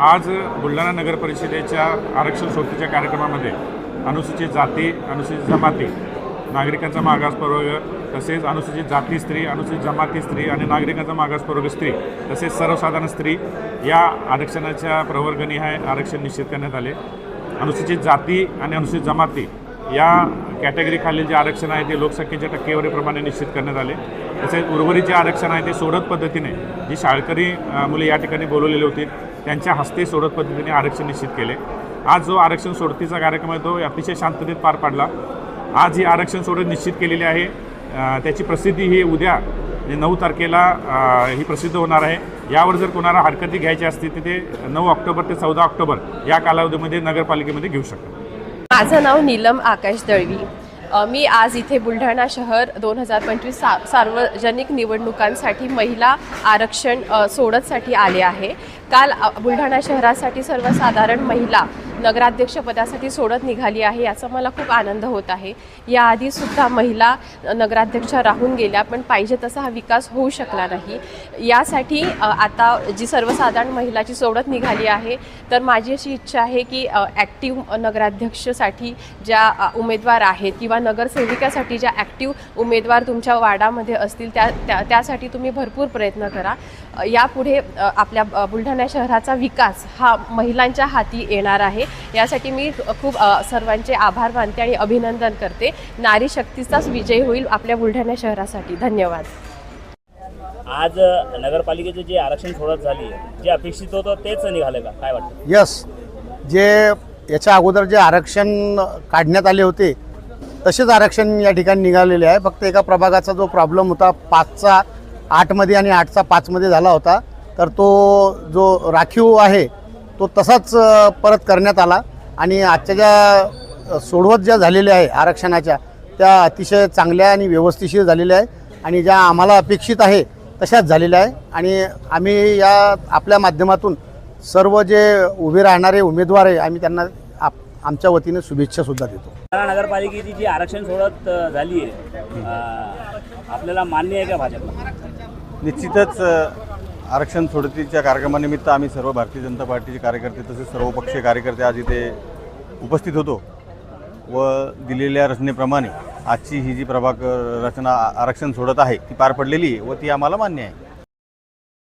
आज बुलढाणा नगर परिषदेच्या आरक्षण सोडतीच्या कार्यक्रमामध्ये अनुसूचित जाती अनुसूचित जमाती नागरिकांचा मागास प्रवर्ग तसेच अनुसूचित जाती स्त्री अनुसूचित जमाती स्त्री आणि नागरिकांचा मागास प्रवर्ग स्त्री तसेच सर्वसाधारण स्त्री या आरक्षणाच्या प्रवर्गनिहाय आरक्षण निश्चित करण्यात आले. अनुसूचित जाती आणि अनुसूचित जमाती या कॅटेगरीखालील जे आरक्षण आहे ते लोकसंख्येच्या टक्केवारीप्रमाणे निश्चित करण्यात आले. तसेच उर्वरित जे आरक्षण आहे ते सोडत पद्धतीने जी शाळकरी मुले या ठिकाणी बोलवलेली होती त्यांच्या हस्ते सोडत पद्धतीने आरक्षण निश्चित केले. आज जो आरक्षण सोडतीचा कार्यक्रम आहे तो अतिशय शांततेत पार पाडला. आज ही आरक्षण सोडत निश्चित केलेली आहे. त्याची प्रसिद्धी ही उद्या म्हणजे नऊ तारखेला ही प्रसिद्ध होणार आहे. यावर जर कोणाला हरकती घ्यायची असतील तर ते नऊ ऑक्टोबर ते चौदा ऑक्टोबर या कालावधीमध्ये नगरपालिकेमध्ये घेऊ शकतात. माझं नाव नीलम आकाश दळवी. मी आज इथे बुलढाणा शहर दोन हजार पंचवीस सा सार्वजनिक निवडणुकांसाठी महिला आरक्षण सोडतसाठी आले आहे. काल बुलढाणा शहरासाठी सर्वसाधारण महिला नगराध्यक्षपदासाठी सोडत निघाली आहे याचा मला खूप आनंद होत आहे. याआधीसुद्धा महिला नगराध्यक्ष राहून गेल्या पण पाहिजे तसा हा विकास होऊ शकला नाही. यासाठी आता जी सर्वसाधारण महिलाची सोडत निघाली आहे तर माझी अशी इच्छा आहे की ॲक्टिव्ह नगराध्यक्षसाठी ज्या उमेदवार आहेत किंवा नगरसेविकासाठी ज्या ॲक्टिव्ह उमेदवार तुमच्या वार्डामध्ये असतील त्या त्या त्यासाठी तुम्ही भरपूर प्रयत्न करा. यापुढे आपल्या बुलढाणा शहराचा विकास हा महिलांच्या हाती येणार आहे. यासाठी मी खूप सर्वांचे आभार मानते आणि अभिनंदन करते. नारी शक्तीचाच विजय होईल आपल्या बुलढाणा शहरासाठी. धन्यवाद. आज नगरपालिकेचे जे आरक्षण सोडत झाली जे अपेक्षित होतं तेच निघालं का? काय वाटतं? यस. जे याच्या अगोदर जे आरक्षण काढण्यात आले होते तसेच आरक्षण या ठिकाणी निघालेले आहे. फक्त एका प्रभागाचा जो प्रॉब्लेम होता पाचचा आठमध्ये आणि आठचा पाचमध्ये झाला होता तर तो जो राखीव आहे तो तसाच परत करण्यात आला. आणि आजच्या ज्या सोडवत ज्या झालेल्या आहे आरक्षणाच्या त्या अतिशय चांगल्या आणि व्यवस्थिशीर झालेल्या आहे आणि ज्या आम्हाला अपेक्षित आहे तशाच झालेल्या आहे आणि आम्ही या आपल्या माध्यमातून सर्व जे उभे राहणारे उमेदवार आहे आम्ही त्यांना आप आमच्या वतीने शुभेच्छासुद्धा देतो. नगरपालिकेची जी आरक्षण सोडत झाली आहे आपल्याला मान्य आहे का भाजपला? निश्चितच आरक्षण सोडतीच्या कार्यक्रमानिमित्त आम्ही सर्व भारतीय जनता पार्टीचे कार्यकर्ते तसेच सर्वपक्षीय कार्यकर्ते आज इथे उपस्थित होतो व दिलेल्या रचनेप्रमाणे आजची ही जी प्रभाग रचना आरक्षण सोडत आहे ती पार पडलेली आहे व ती आम्हाला मान्य आहे.